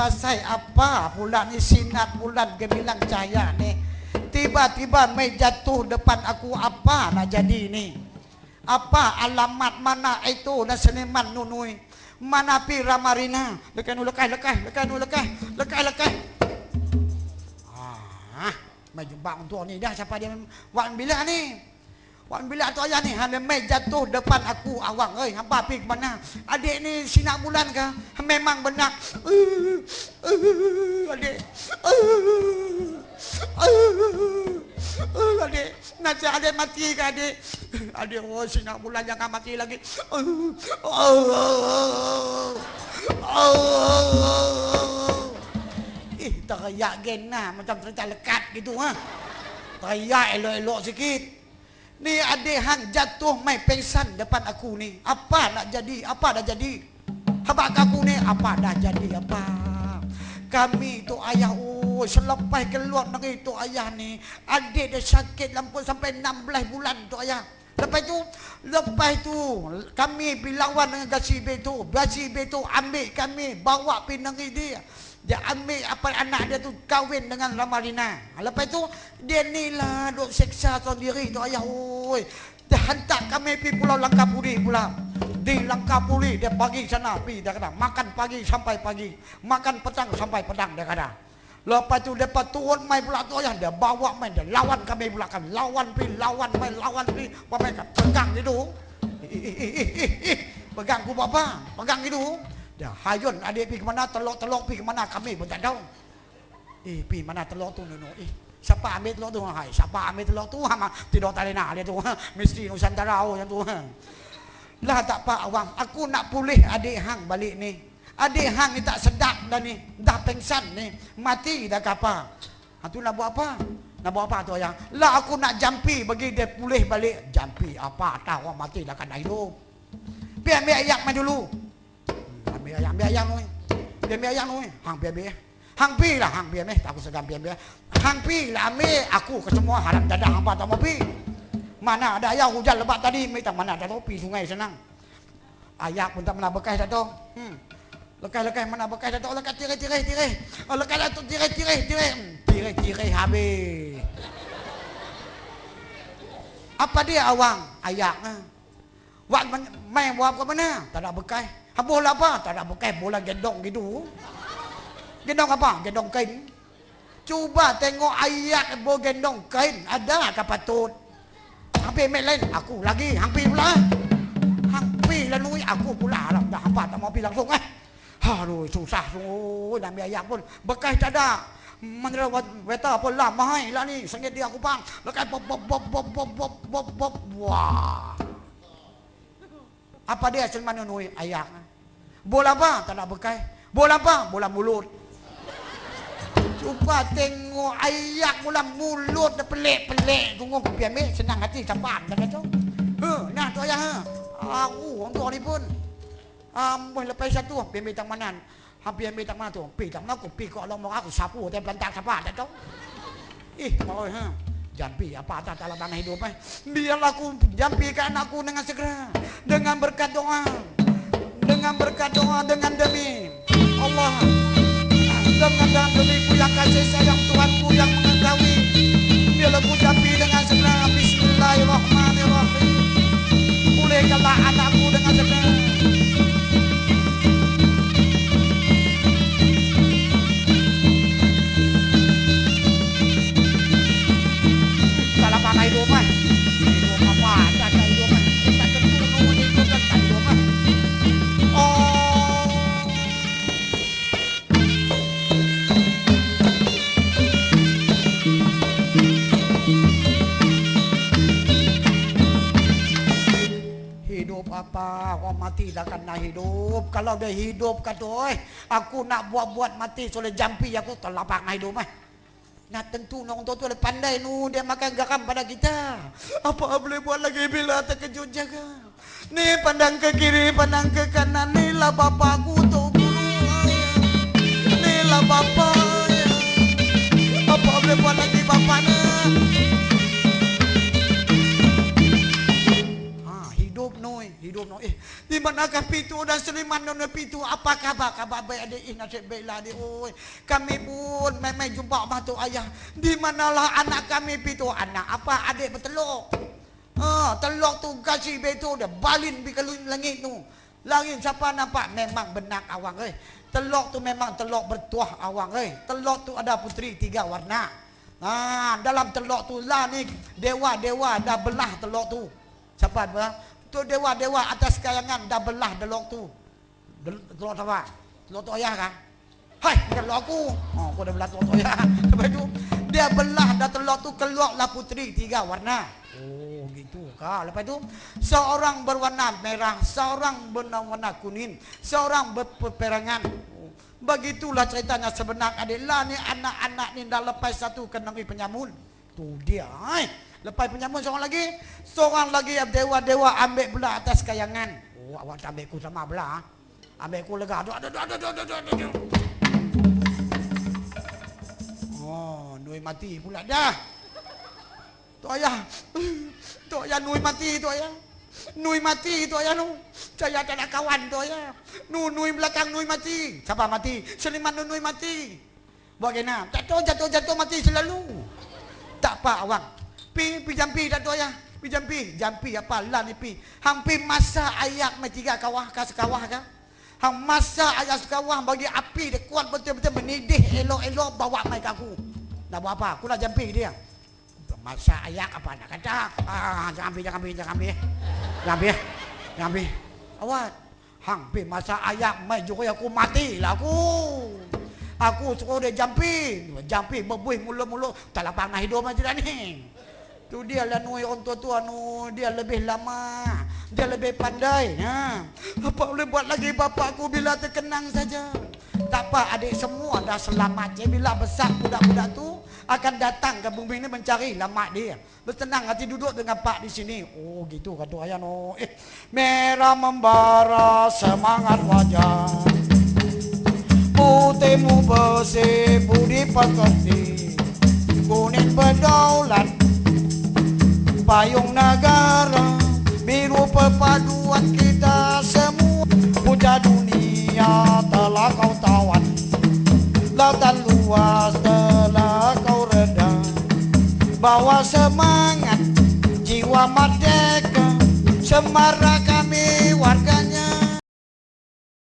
pasal apa pula ni sinar bulan gemilang cahaya ni. Tiba-tiba mai jatuh depan aku apa nak jadi ni? Apa alamat mana itu dan seniman nunui? Mana pi Ramarina? Lekai nu lekai lekai lekai nu lekai lekai lekai. Ah, mai jumpa untuk ni dah siapa dia wan bila ni? Wan bila tu ayah ni hanya mai jatuh depan aku awang oi hamba pi ke mana? Adik ni sinar bulan ke? Memang benar. Uh, uh, adik. Uh, uh, uh, adik. Nanti adik mati ke adik? Adik oh sinar bulan jangan mati lagi. Uh, oh, oh, oh, oh. Eh, teriak gena macam cerita lekat gitu ha. Teriak elok-elok sikit. Ni adik hang jatuh mai pengsan depan aku ni. Apa nak jadi? Apa dah jadi? Habak aku ni apa dah jadi apa? Kami tu ayah oh selepas keluar dari tu ayah ni adik dah sakit lampu sampai 16 bulan tu ayah. Lepas tu lepas tu kami pergi lawan dengan Gasi tu. Gasi tu ambil kami bawa pergi negeri dia. Dia ambil apa anak dia tu kahwin dengan Ramarina. Lepas tu dia ni lah duk seksa sendiri tu ayah oi. Dia hantar kami pergi Pulau Langkapuri pula. Di Langkapuri dia pagi sana pergi dia kata makan pagi sampai pagi. Makan petang sampai petang dia kata. Lepas tu depa turun main pula tu ayah dia bawa main dia lawan kami pula kan. Lawan pergi lawan main lawan pergi. Apa main kat pegang eh. Pegang ku apa? Pegang gitu. Dia hayun adik pergi ke mana, telok-telok pergi ke mana kami pun tak tahu. Eh, pergi mana telok tu nono. Eh, siapa ambil telok tu? Hai, siapa ambil telok tu? Ha, tidur tak nak dia tu. Ha. Mesti Nusantara oh, yang tu. Ha. Lah tak apa awang, aku nak pulih adik hang balik ni. Adik hang ni tak sedap dah ni. Dah pengsan ni. Mati dah kapa. Ha tu nak buat apa? Nak buat apa tu ayang? Lah aku nak jampi bagi dia pulih balik. Jampi apa? Tak orang mati dah dah hidup. Biar ambil ayak main dulu. Hmm, ambil ayak, ambil ayak ni. Biar ambil ayak ni. Hang biar ambil. Hang pi lah, hang biar ambil. Tak aku segan biar ambil. Hang pi lah ambil. Aku ke semua harap dadah hang tak mau pi. Mana ada ayah hujan lebat tadi, minta mana ada topi sungai senang. Ayah pun tak pernah bekas dah tu. Hmm. Lekas-lekas mana bekas dah tu, lekas tirai-tirai tirai. Oh, lekas dah tu tirai-tirai tirai. Hmm, Tirai-tirai habis. Apa dia awang? Ayak ha. Wak main buat apa mana? Tak ada bekas. Ha bola apa? Tak ada bekas, bola gendong gitu. Gendong apa? Gendong kain. Cuba tengok ayat bo gendong kain. Ada ke patut? Hampir main lain. Aku lagi. Hampir pula. Hampir lah nui. Aku pula. Alam dah hampa tak mau pergi langsung eh. Aduh susah sungguh. Dan biar ayat pun. Bekas tak ada. Mana weta pun lah. Mahal lah ni. Sengit dia aku pang. Lekas pop pop pop pop pop pop pop pop. Wah. Apa dia Selman nui? Ayat. Bola apa? Tak ada bekas. Bola apa? Bola mulut. Cuba tengok ayak mula mulut dah pelik-pelik. Tunggu biar ambil senang hati capat dah kata. Ha, nah tu ayah. Aku orang tua ni pun. Amboi lepas satu biar ambil tak mana. Hampir ambil tak mana tu. Pi tak mana aku pi kau lomong aku sapu dia pelantak capat dah tahu. Eh, mau ha. Jampi apa tak dalam tanah hidup eh. Biarlah aku jampikan aku dengan segera. Dengan berkat doa. Dengan berkat doa dengan demi Allah dengan dan demiku yang kasih sayang Tuhanku yang mengetahui Biarlah ku jampi dengan segera Bismillahirrahmanirrahim Pulihkanlah anakku dengan segera Hidup apa? Orang mati dah kena hidup. Kalau dia hidup kata, oi, aku nak buat-buat mati soleh jampi aku terlapak nak hidup eh. Nak tentu orang tua tu ada pandai nu dia makan garam pada kita. Apa boleh buat lagi bila terkejut jaga. Ni pandang ke kiri, pandang ke kanan ni lah bapakku tu guru. Ni lah bapak. Apa boleh buat lagi bapak ni? Hidup noi eh di manakah pitu dan seliman nona pitu apa khabar? Khabar baik adik eh nasib baiklah adik. Oi kami pun memang jumpa matu ayah. Di manalah anak kami pitu anak apa adik? Berteluk. Ha teluk tu kasih betu dah balin bi langit tu. Langit siapa nampak? Memang benak awang eh. Teluk tu memang teluk bertuah awang eh. Teluk tu ada putri tiga warna. Ha dalam teluk tu lah ni dewa-dewa dah belah teluk tu. Siapa apa Tu dewa-dewa atas kayangan dah belah delok tu. Delok apa? Delok tu ayah kan? Hai, delok aku. Oh, aku dah belah telok tu ayah. Lepas tu, dia belah dah telok tu keluarlah putri tiga warna. Oh, gitu kah? Lepas tu, seorang berwarna merah, seorang berwarna kuning, seorang berperangan. Oh, begitulah ceritanya sebenar adalah ni anak-anak ni dah lepas satu ke negeri penyamun. Tu dia. Hai. Lepas penyamun seorang lagi, seorang lagi dewa-dewa ambil belah atas kayangan. Oh, awak tak ambil ku sama belah. Ambil ku lega. Aduh, aduh, aduh, aduh, aduh, aduh, aduh. Oh, Nui mati pula dah. Tu ayah. Tu ayah Nui mati tu ayah. Nui mati tu ayah nu. Saya tak nak kawan tu ayah. Nu Nui belakang Nui mati. Siapa mati? Seliman Nui mati. Buat kena. Tak tahu jatuh-jatuh mati selalu. Tak apa awak. Pi, pi jampi tu ayah. Pi jampi. Jampi apa lah ni pi. Hampir masa ayak tiga kawah ke sekawah ke. Hang masa ayah sekawah bagi api dia kuat betul-betul menidih elok-elok bawa mai ke aku. Nak buat apa? Aku nak jampi dia. Masa ayak apa nak kata? Ah, jangan ambil, jangan ambil, jangan ambil. Jangan ambil. Awak. Hang pi masa ayak mai juga aku mati lah aku. Aku suruh dia jampi. Jampi berbuih mula-mula. Tak lapang nak hidup macam ni. Tu dia lah nui orang tua-tua nu dia lebih lama. Dia lebih pandai. Ha. Apa boleh buat lagi bapa aku bila terkenang saja. Tak apa adik semua dah selamat. Je. Bila besar budak-budak tu akan datang ke bumi ini mencari lama dia. Bertenang hati duduk dengan pak di sini. Oh gitu kata ayah no. Eh, merah membara semangat wajah. Putihmu bersih budi pekerti. Kuning berdaulat payung negara Biru perpaduan kita semua. Puja dunia telah kau tawan Lautan luas telah kau reda Bawa semangat jiwa merdeka Semarak